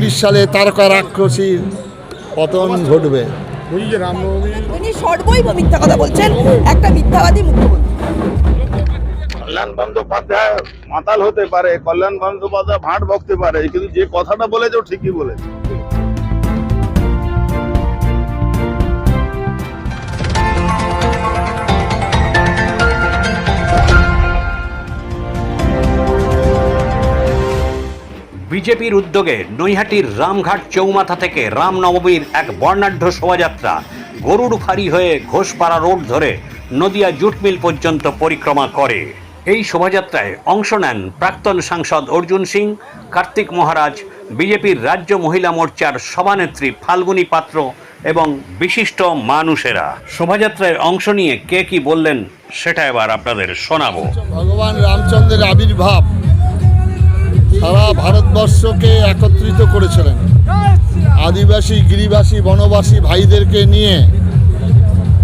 ছাব্বিশ সালে তারকা রাক্ষসীর পতন ঘটবে। উনি সর্বৈব মিথ্যা কথা বলছেন একটা মিথ্যাবাদী মুখ্যমন্ত্রী। কল্যাণ বন্দ্যোপাধ্যায় মাতাল হতে পারে কল্যাণ বন্দ্যোপাধ্যায় ভাট বকতে পারে কিন্তু যে কথাটা বলেছে ও ঠিকই বলেছে। বিজেপির উদ্যোগে নৈহাটির রামঘাট চৌমাথা থেকে রামনবমীর এক বর্ণাঢ্য শোভাযাত্রা। গরুর ফাঁড়ি হয়ে ঘোষপাড়া রোড ধরে নদিয়া জুট মিল পর্যন্ত পরিক্রমা করে। এই শোভাযাত্রায় অংশ নেন প্রাক্তন সাংসদ অর্জুন সিং, কার্তিক মহারাজ, বিজেপির রাজ্য মহিলা মোর্চার সভানেত্রী ফাল্গুনী পাত্র এবং বিশিষ্ট মানুষেরা। শোভাযাত্রায় অংশ নিয়ে কে কি বললেন, সেটা এবার আপনাদের শোনাবো। ভগবান রামচন্দ্রের আবির্ভাব। সারা ভারতবর্ষকে একত্রিত করেছিলেন। আদিবাসী, গিরিবাসী, বনবাসী ভাইদেরকে নিয়ে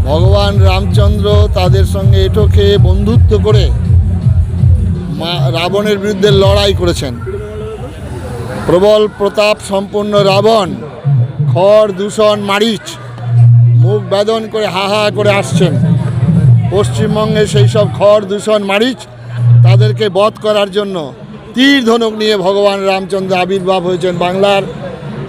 ভগবান রামচন্দ্র তাদের সঙ্গে এঁটো খেয়ে বন্ধুত্ব করে মা রাবণের বিরুদ্ধে লড়াই করেছেন। প্রবল প্রতাপ সম্পন্ন রাবণ, খড়, দূষণ, মারিচ, মুখ বেদন করে হা হা করে আসছেন। পশ্চিমবঙ্গে সেই সব খড়, দূষণ, মারিচ তাদেরকে বধ করার জন্য তীর ধনুক নিয়ে ভগবান রামচন্দ্র আবির্ভাব হয়েছেন বাংলার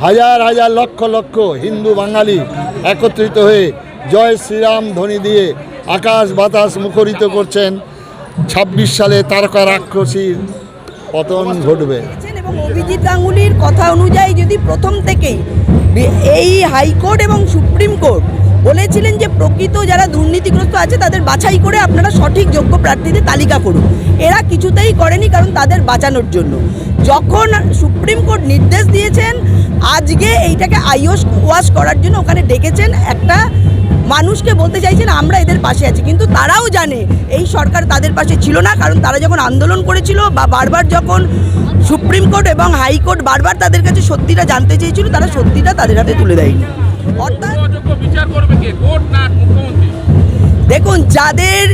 হাজার হাজার লক্ষ লক্ষ হিন্দু বাঙালি একত্রিত হয়ে জয় শ্রীরাম ধ্বনি দিয়ে আকাশ বাতাস মুখরিত করছেন ছাব্বিশ সালে তারকা রাক্ষসীর পতন ঘটবে। এবং অভিজিৎ গাঙ্গুলির কথা অনুযায়ী যদি প্রথম থেকেই এই হাইকোর্ট এবং সুপ্রিম কোর্ট বলেছিলেন যে প্রকৃত যারা দুর্নীতিগ্রস্ত আছে তাদের বাছাই করে আপনারা সঠিক যোগ্য প্রার্থীদের তালিকা করুন। এরা কিছুতেই করেনি কারণ তাদের বাঁচানোর জন্য। যখন সুপ্রিম কোর্ট নির্দেশ দিয়েছেন, আজকে এইটাকে আইওস ওয়াশ করার জন্য ওখানে ডেকেছেন একটা মানুষকে বলতে চাইছেন, আমরা এদের পাশে আছি। কিন্তু তারাও জানে এই সরকার তাদের পাশে ছিল না, কারণ তারা যখন আন্দোলন করেছিল বা বারবার যখন সুপ্রিম কোর্ট এবং হাইকোর্ট বারবার তাদের কাছে সত্যিটা জানতে চেয়েছিল, তারা সত্যিটা তাদের হাতে তুলে দেয়নি। অর্থাৎ দেখুন, যাদের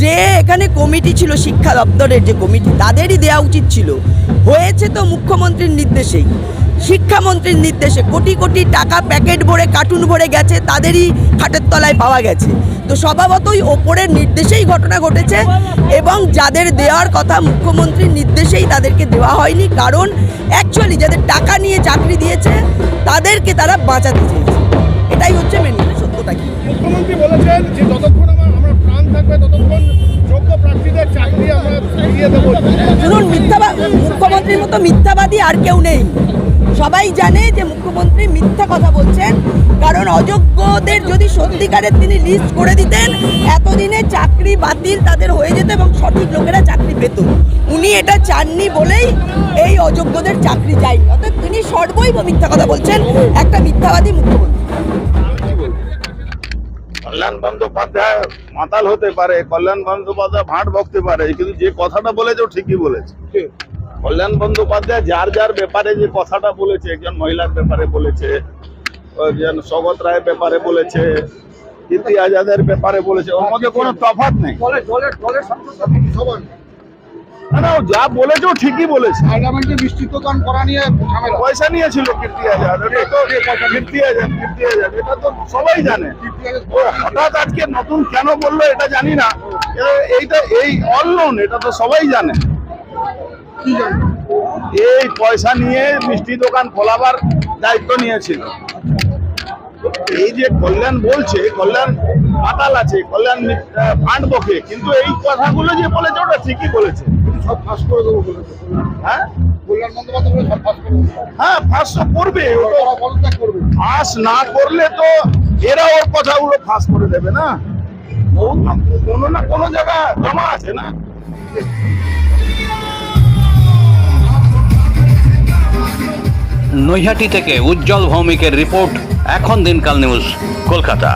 যে এখানে কমিটি ছিল, শিক্ষা দপ্তরের যে কমিটি, তাদেরই দেওয়া উচিত ছিল। হয়েছে তো মুখ্যমন্ত্রীর নির্দেশেই। শিক্ষামন্ত্রীর নির্দেশে কোটি কোটি টাকা প্যাকেট ভরে, কার্টুন ভরে গেছে, তাদেরই খাটের তলায় পাওয়া গেছে। তো স্বভাবতই ওপরের নির্দেশেই ঘটনা ঘটেছে এবং যাদের দেওয়ার কথা মুখ্যমন্ত্রীর নির্দেশেই তাদেরকে দেওয়া হয়নি, কারণ অ্যাকচুয়ালি যাদের টাকা নিয়ে চাকরি দিয়েছে, তাদেরকে তারা বাঁচাতে চেয়েছে। শুনুন, মিথ্যাবা, মুখ্যমন্ত্রীর মতো মিথ্যাবাদী আর কেউ নেই। সবাই জানে যে মুখ্যমন্ত্রী মিথ্যা কথা বলছেন, কারণ অযোগ্যদের যদি সত্যিকারের তিনি লিস্ট করে দিতেন, এতদিনে চাকরি বাতিল তাদের হয়ে যেত এবং সঠিক লোকেরা চাকরি পেত। উনি এটা চাননি বলেই এই অযোগ্যদের চাকরি যায়নি। অর্থাৎ তিনি সর্বৈব মিথ্যা কথা বলছেন, একটা মিথ্যাবাদী মুখ্যমন্ত্রী। কল্যাণ বন্দ্যোপাধ্যায় মাতাল হতে পারে, কল্যাণ বন্দ্যোপাধ্যায় ভাঁট বকতে পারে, কিন্তু যে কথাটা বলেছে ও ঠিকই বলেছে। কল্যাণ বন্দ্যোপাধ্যায় যার যার ব্যাপারে যে কথাটা বলেছে, একজন মহিলার ব্যাপারে বলেছে, একজন সগত রায়ের ব্যাপারে বলেছে, কীর্তি আজাদের ব্যাপারে বলেছে, ওর মধ্যে কোনো তফাৎ নেই। না, না যা বলেছে ও ঠিকই বলেছে। পার্লামেন্টে মিষ্টি দোকান করা নিয়ে পয়সা নিয়েছিল কীর্তি এটা তো কীর্তি আজাদ কীর্তি আজাদ এটা তো সবাই জানে। হঠাৎ আজকে নতুন কেন বলল এটা জানি না। এইটা এই অননোন এটা তো সবাই জানে। এই পয়সা নিয়ে মিষ্টি দোকান খোলাবার দায়িত্ব নিয়েছিল। এই যে কল্যাণ বলছে কল্যাণ পাতাল আছে কল্যাণ ফান্ড বকে কিন্তু এই কথাগুলো যে বলেছে ওটা ঠিকই বলেছে। সব ফাঁস করে দেবো হ্যাঁ? কল্যাণ বন্দ্যোপাধ্যায় সব ফাঁস করে হ্যাঁ ফাঁস তো করবে। ও তো ওরা পদত্যাগ করবে। ফাঁস না করলে তো এরা ওর কথাগুলো ফাঁস করে দেবে না। কোনো না কোনো জায়গা জমা আছে না। নৈহাটি থেকে উজ্জ্বল ভৌমিকের রিপোর্ট এখন দিনকাল নিউজ কলকাতা।